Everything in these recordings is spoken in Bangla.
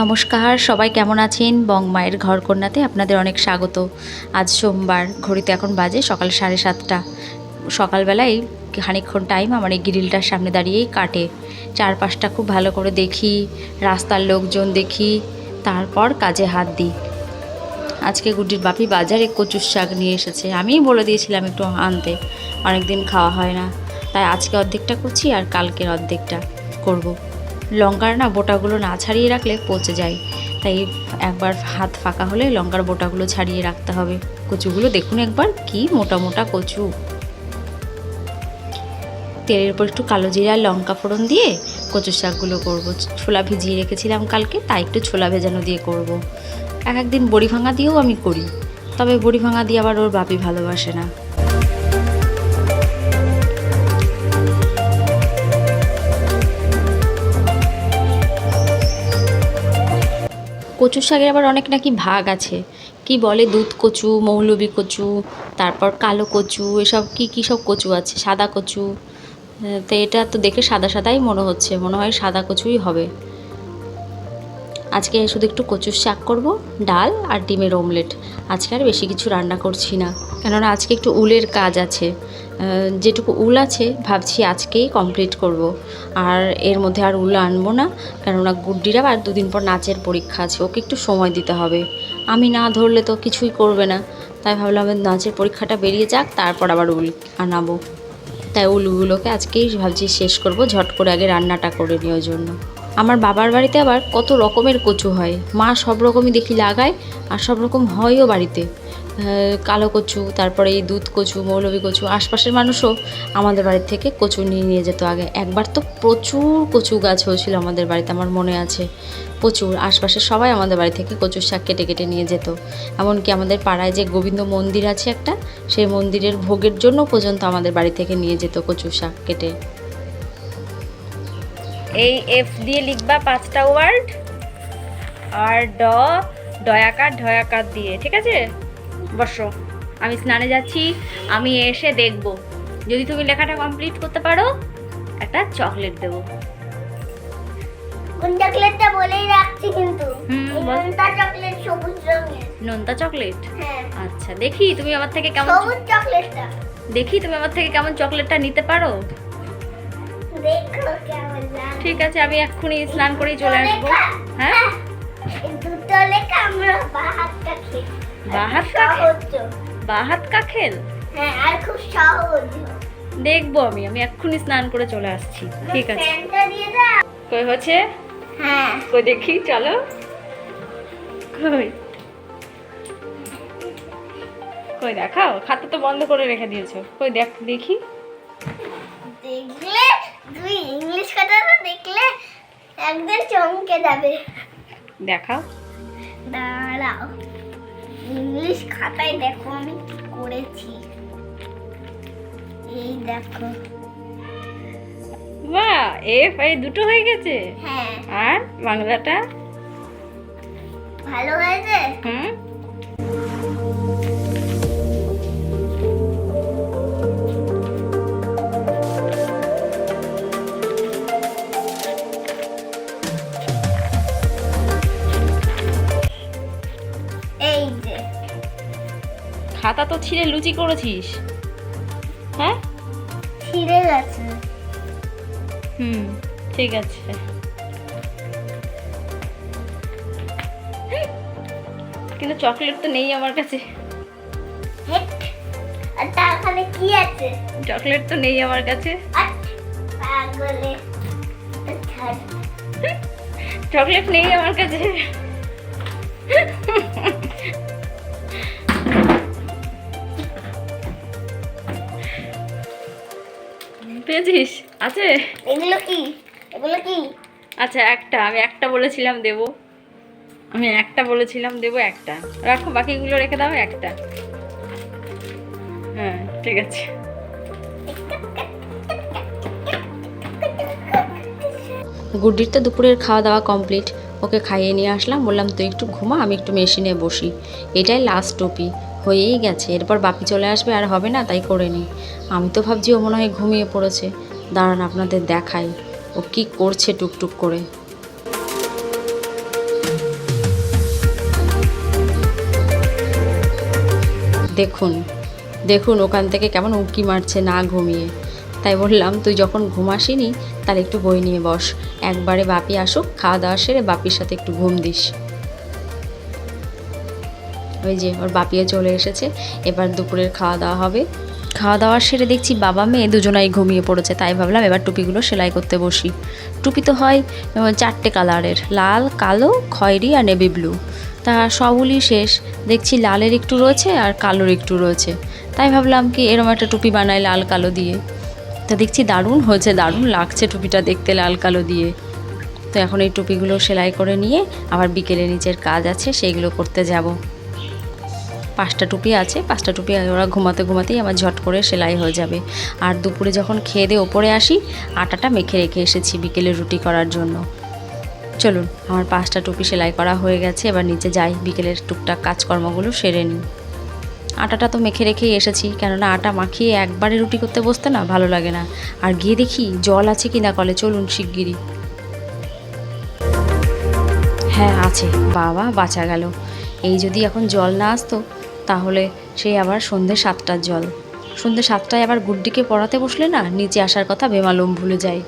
নমস্কার, সবাই কেমন আছেন? বং মায়ের ঘর কন্যাতে আপনাদের অনেক স্বাগত। আজ সোমবার, ঘড়িতে এখন বাজে সকাল সাড়ে সাতটা। সকালবেলায় খানিকক্ষণ টাইম আমার এই গ্রিলটার সামনে দাঁড়িয়েই কাটে। চারপাশটা খুব ভালো করে দেখি, রাস্তার লোকজন দেখি, তারপর কাজে হাত দিই। আজকে গুড্ডির বাপি বাজারে কচুর শাক নিয়ে এসেছে। আমিই বলে দিয়েছিলাম একটু আনতে। অনেক দিন খাওয়া হয় না। তাই আজকে অর্ধেকটা করছি আর কালকের অর্ধেকটা করব। লঙ্কার না বোটাগুলো না ছাড়িয়ে রাখলে পচে যায়। তাই একবার হাত ফাঁকা হলে লঙ্কার বোটাগুলো ছাড়িয়ে রাখতে হবে। কচুগুলো দেখুন একবার, কি মোটা মোটা কচু। তেলের উপর একটু কালো জিরা, লঙ্কা ফোড়ন দিয়ে কচুর শাকগুলো করব। ছোলা ভিজিয়ে রেখেছিলাম কালকে, তাই একটু ছোলা ভেজানো দিয়ে করব। এক একদিন বড়ি ভাঙা দিয়েও আমি করি, তবে বড়ি ভাঙা দিয়ে আবার ওর বাপি ভালোবাসে না। কচু শাকের আবার অনেক নাকি ভাগ আছে। কি বলে? দুধ কচু মৌলবি কচু, তারপর কালো কচু, এসব কি কি সব কচু আছে? সাদা কচু। তো এটা তো দেখে সাদা সাদাই মনে হচ্ছে। মনে হয় সাদা কচুই হবে। আজকে শুধু একটু কচুর শাক করব, ডাল আর ডিমের অমলেট আজকে আর বেশি কিছু রান্না করছি না। কেননা আজকে একটু উলের কাজ আছে। যেটুকু উল আছে, ভাবছি আজকেই কমপ্লিট করব। আর এর মধ্যে আর উল আনব না, কেননা গুড্ডিরা আর দুদিন পর নাচের পরীক্ষা আছে, ওকে একটু সময় দিতে হবে। আমি না ধরলে তো কিছুই করবে না। তাই ভাবলাম নাচের পরীক্ষাটা বেরিয়ে যাক, তারপর আবার উল আনাবো। তাই উলগুলোকে আজকেই ভাবছি শেষ করব, ঝট করে আগে রান্নাটা করে নেওয়ার জন্য। আমার বাবার বাড়িতে আবার কত রকমের কচু হয়। মা সব রকমই দেখি লাগায়, আর সব রকম হয়ও বাড়িতে। কালো কচু, তারপরে এই দুধ কচু মৌলবি কচু, আশপাশের মানুষও আমাদের বাড়ি থেকে কচু নিয়ে নিয়ে যেত আগে। একবার তো প্রচুর কচু গাছ হয়েছিল আমাদের বাড়িতে, আমার মনে আছে। প্রচুর। আশপাশের সবাই আমাদের বাড়ি থেকে কচুর শাক কেটে কেটে নিয়ে যেত। এমনকি আমাদের পাড়ায় যে গোবিন্দ মন্দির আছে একটা, সেই মন্দিরের ভোগের জন্য পর্যন্ত আমাদের বাড়ি থেকে নিয়ে যেত কচুর শাক কেটে। এই এফ দিয়ে লিখবা পাঁচটা ওয়ার্ড আর ড, ডয়াকার, ঢয়াকার দিয়ে, ঠিক আছে? বসো। আমি স্নানে যাচ্ছি আমি এসে দেখব। যদি তুমি লেখাটা কমপ্লিট করতে পারো একটা চকলেট দেবো। কোন চকলেটটা বলেই রাখছি কিন্তু। নোনতা চকলেট সবুজ রঙের। নোনতা চকলেট হ্যাঁ। আচ্ছা দেখি তুমি আমার থেকে কেমন সবুজ চকলেটটা দেখি তুমি আমার থেকে কেমন চকলেটটা নিতে পারো? দেখো কেমন ঠিক আছে আমি এক্ষুনি স্নান করেই চলে আসব। হ্যাঁ? দুটো লেখা আমরা বাহাতটা খেয়ে বাঁ হাত কাকে সহজ হাত কাখেল হ্যাঁ আর খুব সহজ দেখব আমি আমি এক্ষুনি স্নান করে চলে আসছি। ঠিক আছে। ফ্যানটা দিয়ে দাও কই হচ্ছে? হ্যাঁ। কই দেখি চলো। কই? কই দেখাও খাতা তো বন্ধ করে রেখে দিয়েছ। কই দেখ দেখি। দেখলে তুই ইংলিশ কথাটা দেখলে একদিন চমকে যাবে। দেখাও। দাঁড়াও। খাতায় দেখো আমি করেছি। এই দেখো। বাহ এফ এই দুটো হয়ে গেছে? হ্যাঁ। আর বাংলাটা? ভালো হয়েছে? হুম। খাতা তো ছিঁড়ে লুচি করেছিস। হ্যাঁ? ছিঁড়ে গেছে। হুম ঠিক আছে। কিন্তু চকলেট তো নেই আমার কাছে। হেট। কি আছে? চকলেট তো নেই আমার কাছে। চকলেট নেই আমার কাছে। পেয়েছিস আছে? এগুলো কি? এগুলো কি? আচ্ছা একটা। আমি একটা বলেছিলাম দেবো। আমি একটা বলেছিলাম দেবো একটা। রাখো বাকিগুলো রেখে দাও একটা। হ্যাঁ ঠিক আছে। গুড্ডির তো দুপুরের খাওয়া দাওয়া কমপ্লিট। ওকে খাইয়ে নিয়ে আসলাম। বললাম তুই একটু ঘুমা আমি একটু মেশিনে বসি। এটাই লাস্ট টপি হয়েই গেছে। এরপর বাপি চলে আসবে আর হবে না, তাই করে নিই। আমি তো ভাবছি ও মনে হয় ঘুমিয়ে পড়েছে। দাঁড়ান, আপনাদের দেখাই। ও কি করছে টুকটুক করে। দেখুন দেখুন, ওখান থেকে কেমন উঁকি মারছে না ঘুমিয়ে। তাই বললাম, তুই যখন ঘুম আসিনি, তাহলে একটু বই নিয়ে বস। একবারে বাপি আসুক, খাওয়া দাওয়া সেরে বাপির সাথে একটু ঘুম দিস। ওই যে ওর বাপিও চলে এসেছে। এবার দুপুরের খাওয়া দাওয়া হবে। খাওয়া দাওয়া সেরে দেখছি বাবা মেয়ে দুজনাই ঘুমিয়ে পড়েছে, তাই ভাবলাম এবার টুপিগুলো সেলাই করতে বসি। টুপি তো হয় চারটে কালারের, লাল, কালো, খয়েরি আর নেভি ব্লু। তা সবগুলি শেষ, দেখছি লালের একটু রয়েছে আর কালোর একটু রয়েছে। তাই ভাবলাম কি এরম একটা টুপি বানাই লাল কালো দিয়ে। তা দেখছি দারুণ হয়েছে, দারুণ লাগছে টুপিটা দেখতে লাল কালো দিয়ে। তো এখন এই টুপিগুলো সেলাই করে নিয়ে আবার বিকেলে নিচের কাজ আছে, সেইগুলো করতে যাব। পাঁচটা টুপি আছে, পাঁচটা টুপি ওরা ঘুমাতে ঘুমাতেই আমার ঝট করে সেলাই হয়ে যাবে। আর দুপুরে যখন খেয়ে দিয়ে ওপরে আসি, আটাটা মেখে রেখে এসেছি বিকেলে রুটি করার জন্য। চলুন, আমার পাঁচটা টুপি সেলাই করা হয়ে গেছে, এবার নিচে যাই, বিকেলের টুকটাক কাজকর্মগুলো সেরে নিই। আটাটা তো মেখে রেখেই এসেছি, কেননা আটা মাখিয়ে একবারে রুটি করতে বসতে না ভালো লাগে না। আর গিয়ে দেখি জল আছে কি না কলে, চলুন শিগগিরই। হ্যাঁ আছে, বাবা বাঁচা গেল। এই যদি এখন জল না আসতো তাহলে সেই আবার সন্ধ্যে সাতটার জল। সন্ধ্যে সাতটায় আবার গুড্ডিকে পড়াতে বসলে না নিচে আসার কথা বেমালুম ভুলে যায়।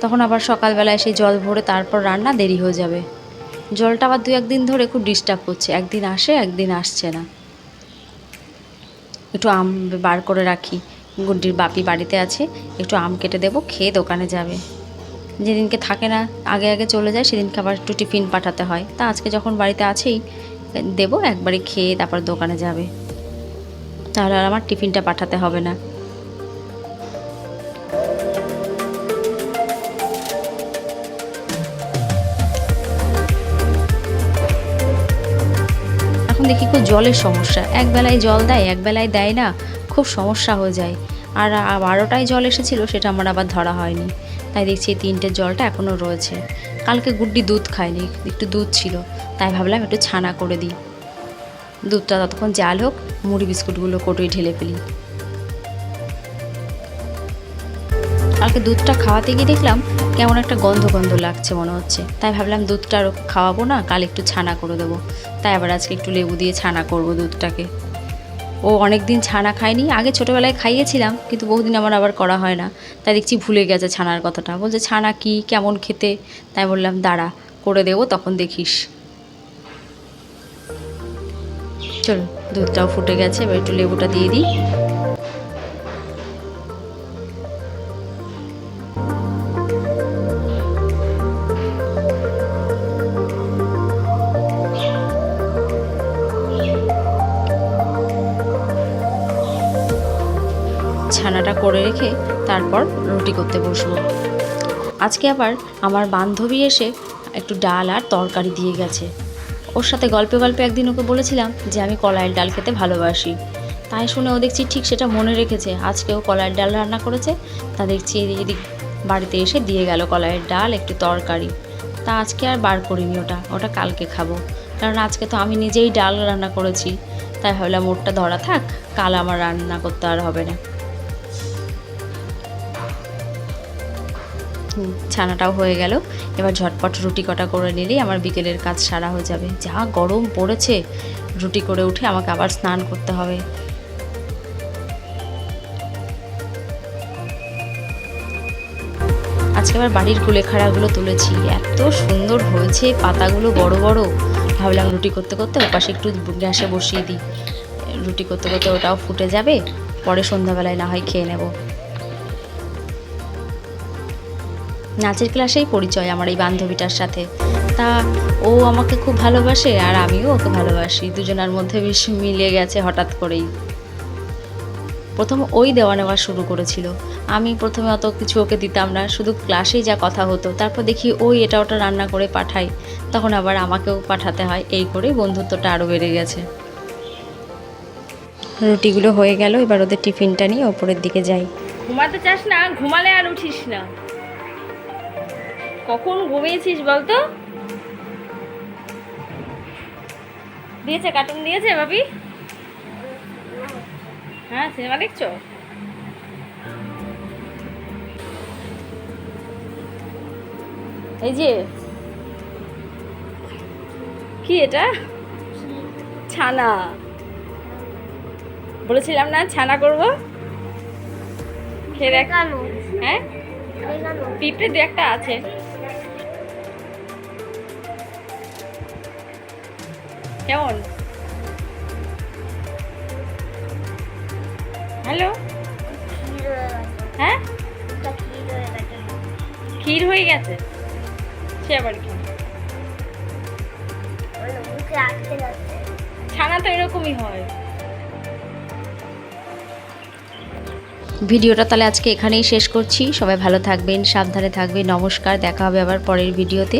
তখন আবার সকালবেলায় সেই জল ভরে তারপর রান্না দেরি হয়ে যাবে। জলটা আবার দু একদিন ধরে খুব ডিস্টার্ব করছে। একদিন আসে, একদিন আসছে না। একটু আম বার করে রাখি। গুড্ডির বাপি বাড়িতে আছে, একটু আম কেটে দেবো, খেয়ে দোকানে যাবে। যেদিনকে থাকে না, আগে আগে চলে যায়, সেদিনকে আবার একটু টিফিন পাঠাতে হয়। তা আজকে যখন বাড়িতে আছেই দেবো, একবারে খেয়ে তারপর দোকানে যাবে। তাহলে আর আমার টিফিনটা পাঠাতে হবে না। এখন দেখি খুব জলের সমস্যা। এক বেলায় জল দেয়, এক বেলায় দেয় না, খুব সমস্যা হয়ে যায়। আর বারোটায় জল এসেছিল, সেটা আমার আবার ধরা হয়নি। তাই দেখছি তিনটে জলটা এখনও রয়েছে। কালকে গুড্ডি দুধ খায়নি, একটু দুধ ছিল, তাই ভাবলাম একটু ছানা করে দিই। দুধটা ততক্ষণ জাল হোক, মুড়ি বিস্কুটগুলো কোটোই ঢেলে ফেলি। কালকে দুধটা খাওয়াতে গিয়ে দেখলাম কেমন একটা গন্ধ গন্ধ লাগছে মনে হচ্ছে, তাই ভাবলাম দুধটা আর খাওয়াবো না, কাল একটু ছানা করে দেবো। তাই আবার আজকে একটু লেবু দিয়ে ছানা করব দুধটাকে। ও অনেক দিন ছানা খায়নি। আগে ছোটোবেলায় খাইয়েছিলাম, কিন্তু বহুদিন আমার আবার করা হয় না। তাই দেখছি ভুলে গেছে ছানার কথাটা। বলছে, ছানা কি, কেমন খেতে? তাই বললাম, দাঁড়া, করে দেবো, তখন দেখিস। চল, দুধটাও ফুটে গেছে, এবার একটু লেবুটা দিয়ে দিই। ছানাটা করে রেখে তারপর রুটি করতে বসবো। আজকে আবার আমার বান্ধবী এসে একটু ডাল আর তরকারি দিয়ে গেছে। ওর সাথে গল্পে গল্পে একদিন ওকে বলেছিলাম যে আমি কলাইয়ের ডাল খেতে ভালোবাসি। তাই শুনে ও দেখছি ঠিক সেটা মনে রেখেছে। আজকেও কলাইয়ের ডাল রান্না করেছে, তা দেখছি এদিক বাড়িতে এসে দিয়ে গেল কলাইয়ের ডাল, একটু তরকারি। তা আজকে আর বার করিনি ওটা ওটা কালকে খাব। কারণ আজকে তো আমি নিজেই ডাল রান্না করেছি। তাই ভাবলাম ওরটা ধরা থাক, কাল আমার রান্না করতে আর হবে না। ছানাটাও হয়ে গেল। এবার ঝটপট রুটি কটা করে নিলেই আমার বিকেলের কাজ সারা হয়ে যাবে। যা গরম পড়েছে, রুটি করে উঠে আমাকে আবার স্নান করতে হবে। আজকে আবার বাড়ির কুলেখাড়াগুলো তুলেছি। এত সুন্দর হয়েছে, পাতাগুলো বড় বড়। ভাবলাম রুটি করতে করতে ওপাশে একটু গ্যাসে বসিয়ে দিই। রুটি করতে করতে ওটাও ফুটে যাবে, পরে সন্ধ্যাবেলায় না হয় খেয়ে নেব। নাচের ক্লাসেই পরিচয় আমার এই বান্ধবীটার সাথে। তা ও আমাকে খুব ভালোবাসে আর আমিও ওকে ভালোবাসি। দুজনের মধ্যে বেশ মিলে গেছে হঠাৎ করেই। প্রথম ওই দেওয়া নেওয়া শুরু করেছিল। আমি প্রথমে অত কিছু ওকে দিতাম না, শুধু ক্লাসেই যা কথা হতো। তারপর দেখি ওই এটা ওটা রান্না করে পাঠাই তখন আবার আমাকেও পাঠাতে হয়। এই করে বন্ধুত্বটা আরও বেড়ে গেছে। রুটিগুলো হয়ে গেল, এবার ওদের টিফিনটা নিয়ে ওপরের দিকে যাই। ঘুমাতে চাস না, ঘুমালে আর উঠিস না। কখন ঘুমিয়েছিস বলতো? দিয়েছে কার্টুন দিয়েছে ভাবি? হ্যাঁ সিনেমা দেখছ? এই যে কি এটা? ছানা। বলেছিলাম না ছানা করব? খেয়ে দেখ হ্যাঁ পিঁপড়ে দু একটা আছে। কেমন? হ্যালো? হয়ে? ক্ষীর হয়ে গেছে। সে আবার কি? ছানা তো এরকমই হয়। ভিডিওটা তাহলে আজকে এখানেই শেষ করছি। সবাই ভালো থাকবেন, সাবধানে থাকবেন। নমস্কার, দেখা হবে আবার পরের ভিডিওতে।